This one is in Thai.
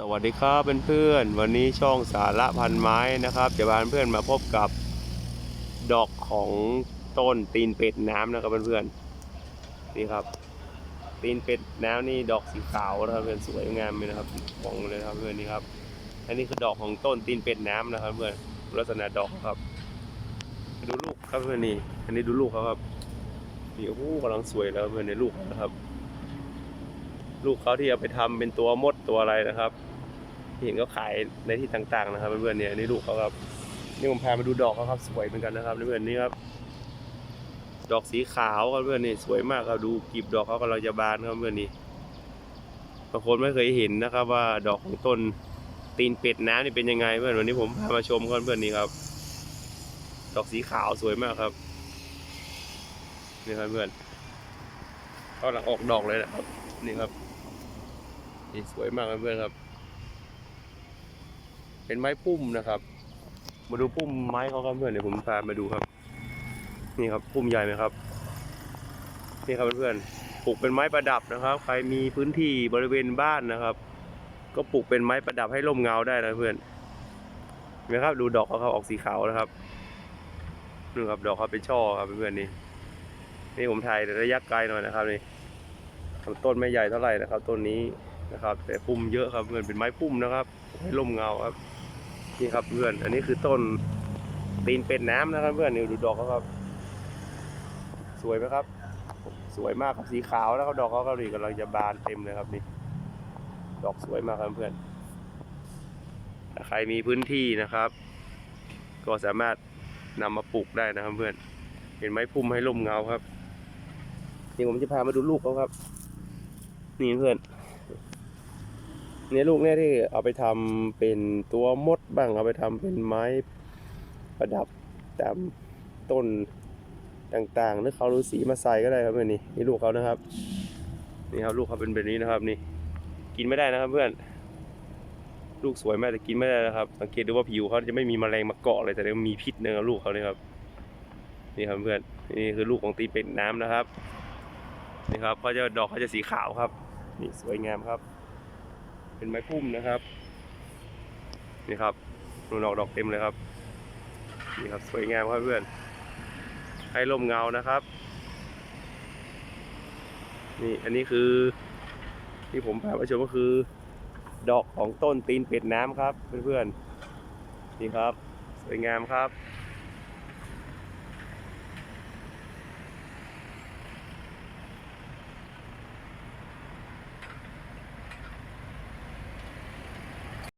สวัสดีครับเพื่อนๆวันนี้ช่องสาระพันไม้นะครับจะพาเพื่อนมาพบกับดอกของต้นตีนเป็ดน้ำนะครับเพื่อนๆนี่ครับ ตีนเป็ดน้ำนี่ดอกสีขาวนะครับเพื่อนสวยงามเลยนะครับมองเลยครับเพื่อนนี่ครับ อันนี้คือดอกของต้นตีนเป็ดน้ำนะครับเพื่อนลักษณะดอกครับ ดูลูกครับเพื่อนนี่อันนี้ดูลูกเขาครับนี่โอ้โหกำลังสวยแล้วเพื่อนในลูกนะครับ ลูกเขาที่เอาไปทำเป็นตัวมดตัวอะไรนะครับเห็นเขาขายในที่ต่างๆนะครับเพื่อนๆเนี่ยนี่ลูกเขาครับนี่ผมพามาดูดอกเขาครับสวยเหมือนกันนะครับเพื่อนๆนี่ครับ ดอกสีขาวครับเพื่อนนี่สวยมากครับดูกลีบดอกเขากำลังจะบานครับเพื่อนนี่บางคนไม่เคยเห็นนะครับ ว่าดอกของต้นตีนเป็ดน้ำนี่เป็นยังไงเพื่อนวันนี้ผมพามาชมครับเพื่อนนี่ครับ ดอกสีขาวสวยมากครับนี่ครับเพื่อนเขากำลังออกดอกเลยนะครับ นี่ครับ นี่สวยมากครับเพื่อนครับ เป็นไม้พุ่มนะครับ มาดูพุ่มไม้เขาครับเพื่อนเดี๋ยวผมพามาดูครับ นี่ครับพุ่มใหญ่ไหมครับ นี่ครับเพื่อนๆปลูกเป็นไม้ประดับนะครับ ใครมีพื้นที่บริเวณบ้านนะครับ ก็ปลูกเป็นไม้ประดับให้ร่มเงาได้นะเพื่อนเห็นไหมครับ ดูดอกเขาครับออกสีขาวนะครับนี่ครับดอกเขาเป็นช่อครับเพื่อนๆนี่นี่ผมถ่ายระยะไกลหน่อยนะครับนี่ต้นไม่ใหญ่เท่าไหร่นะครับต้นนี้ นะครับ แต่พุ่มเยอะครับเพื่อนเป็นไม้พุ่มนะครับให้ร่มเงาครับนี่ครับเพื่อน อันนี้คือต้นตีนเป็ดน้ำนะครับ เพื่อนนี่ดูดอกเขาครับ สวยไหมครับ สวยมากครับสีขาวนะครับดอกเขาก็ดีกำลังจะบานเต็มเลยครับนี่ ดอกสวยมากครับเพื่อนถ้าใครมีพื้นที่นะครับ ก็สามารถนำมาปลูกได้นะครับเพื่อนเป็นไม้พุ่มให้ร่มเงาครับนี่ผมจะพามาดูลูกเขาครับ นี่เพื่อน เนี่ยลูกเนี่ยที่เอาไปทำเป็นตัวมดบ้างเอาไปทำเป็นไม้ประดับตามต้นต่างๆหรือเขาฤาษีมาใส่ก็ได้ครับเพื่อนนี่นี่ลูกเขานะครับ นี่ครับลูกเขาเป็นแบบนี้นะครับนี่ กินไม่ได้นะครับเพื่อน ลูกสวยมากแต่กินไม่ได้นะครับ สังเกตดูว่าผิวเขาจะไม่มีแมลงมาเกาะเลยแต่ว่ามีพิษนะครับลูกเขาเนี่ยครับนี่ครับเพื่อนนี่คือลูกของตีนเป็ดน้ำนะครับนี่ครับเขาจะดอกเขาจะสีขาวครับ นี่สวยงามครับ เป็นไม้พุ่มนะครับ นี่ครับนูนดอกดอกเต็มเลยครับ นี่ครับสวยงามครับเพื่อน ให้ร่มเงานะครับ นี่อันนี้คือ ที่ผมพามาชมก็คือ ดอกของต้นตีนเป็ดน้ำครับ เพื่อนๆนี่ครับ สวยงามครับ